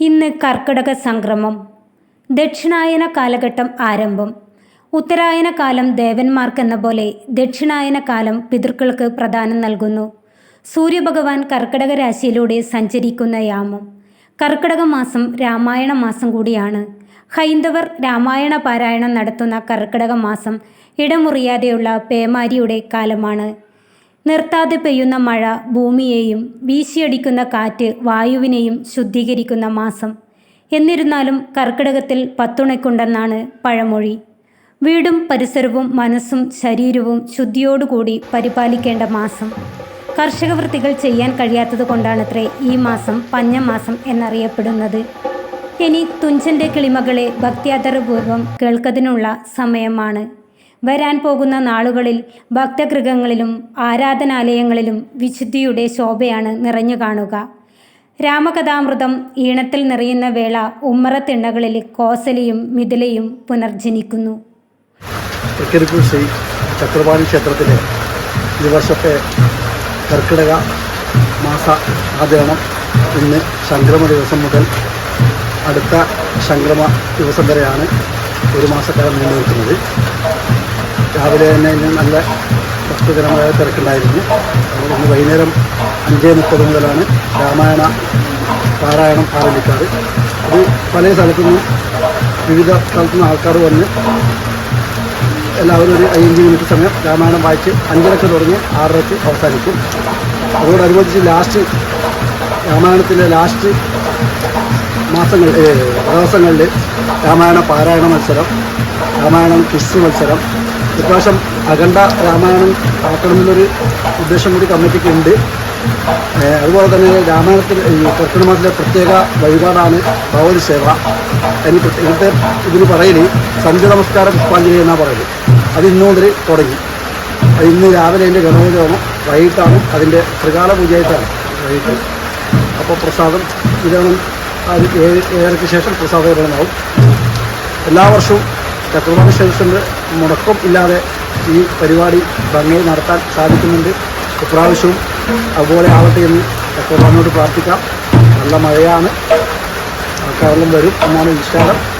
ഇന്ന് കർക്കിടക സംക്രമം. ദക്ഷിണായന കാലഘട്ടം ആരംഭം. ഉത്തരായന കാലം ദേവന്മാർക്കെന്ന പോലെ ദക്ഷിണായന കാലം പിതൃക്കൾക്ക് പ്രധാനം നൽകുന്നു. സൂര്യഭഗവാൻ കർക്കിടക രാശിയിലൂടെ സഞ്ചരിക്കുന്ന യാമം. കർക്കിടക മാസം രാമായണ മാസം കൂടിയാണ്. ഹൈന്ദവർ രാമായണ പാരായണം നടത്തുന്ന കർക്കിടക മാസം ഇടമുറിയാതെയുള്ള പേമാരിയുടെ കാലമാണ്. നിർത്താതെ പെയ്യുന്ന മഴ ഭൂമിയെയും വീശിയടിക്കുന്ന കാറ്റ് വായുവിനെയും ശുദ്ധീകരിക്കുന്ന മാസം. എന്നിരുന്നാലും കർക്കിടകത്തിൽ പത്തുണയ്ക്കുണ്ടെന്നാണ് പഴമൊഴി. വീടും പരിസരവും മനസ്സും ശരീരവും ശുദ്ധിയോടുകൂടി പരിപാലിക്കേണ്ട മാസം. കർഷക വൃത്തികൾ ചെയ്യാൻ കഴിയാത്തത് കൊണ്ടാണത്രേ ഈ മാസം പഞ്ഞമാസം എന്നറിയപ്പെടുന്നത്. ഇനി തുഞ്ചന്റെ കിളിമകളെ ഭക്ത്യാദരപൂർവം കേൾക്കതിനുള്ള സമയമാണ്. വരാൻ പോകുന്ന നാളുകളിൽ ഭക്തഗൃഹങ്ങളിലും ആരാധനാലയങ്ങളിലും വിശുദ്ധിയുടെ ശോഭയാണ് നിറഞ്ഞു കാണുക. രാമകഥാമൃതം ഈണത്തിൽ നിറയുന്ന വേള ഉമ്മറത്തിണ്ണകളിൽ കോസലിയും മിഥിലയും പുനർജനിക്കുന്നു. തൃക്കരിപ്പൂർ ശ്രീ ചക്രപാണി ക്ഷേത്രത്തിലെ ഈ വർഷത്തെ കർക്കിടക മാസ ആചരണം ഇന്ന് സംക്രമ ദിവസം മുതൽ അടുത്ത സംക്രമ ദിവസം വരെയാണ് ഒരു മാസക്കാലം നീണ്ടു നിൽക്കുന്നത്. രാവിലെ തന്നെ ഇന്ന് നല്ല ഭക്തജനമായ തിരക്കുണ്ടായിരുന്നു. ഇന്ന് വൈകുന്നേരം അഞ്ചേ മുപ്പത് മുതലാണ് രാമായണ പാരായണം ആരംഭിക്കാറ്. അത് പല സ്ഥലത്തു വിവിധ സ്ഥലത്തു നിന്ന് ആൾക്കാർ വന്ന് എല്ലാവരും ഒരു അഞ്ച് മിനിറ്റ് സമയം രാമായണം വായിച്ച് അഞ്ചരക്ക് തുടങ്ങി ആറരക്ക് അവസാനിക്കും. അതോടനുബന്ധിച്ച് ലാസ്റ്റ് രാമായണത്തിലെ ലാസ്റ്റ് മാസങ്ങൾ ഏ, ദിവസങ്ങളിൽ രാമായണ പാരായണ മത്സരം രാമായണം ക്വിസ് മത്സരം. ഇപ്രാവശ്യം അഖണ്ഡ രാമായണം ആക്കണമെന്നൊരു ഉദ്ദേശം കൂടി കമ്മിറ്റിക്ക് ഉണ്ട് അതുപോലെ തന്നെ രാമായണത്തിൽ ഈ മാസത്തിലെ പ്രത്യേക വഴിപാടാണ് ഭഗവതി സേവ. അതിന് ഇവിടുത്തെ ഇതിന് പറയൽ സന്ധ്യ നമസ്കാരം പുഷ്പാഞ്ജലി എന്നാണ് പറയുന്നത് അത് ഇന്നു മുതൽ തുടങ്ങി. ഇന്ന് രാവിലെ അതിന്റെ ഗണപതിഹോമം വൈകിട്ടാണ് അതിന്റെ ത്രികാല പൂജയായിട്ടാണ് വൈകിട്ട്. അപ്പോൾ പ്രസാദം വിതരണം ഏഴരയ്ക്ക് ശേഷം പ്രസാദ വിതരണമാവും. എല്ലാ വർഷവും ചക്രവാണി ക്ഷേത്രത്തിന്റെ മുടക്കം ഇല്ലാതെ ഈ പരിപാടി ഭംഗി നടത്താൻ സാധിക്കുന്നുണ്ട്. ഇപ്രാവശ്യവും അതുപോലെ ആവട്ടെ എന്ന് ചക്രവാണിയോട് പ്രാർത്ഥിക്കാം. നല്ല മഴയാണ്. ആൾക്കാരെല്ലാം വരും എന്നാണ് വിശ്വാസം.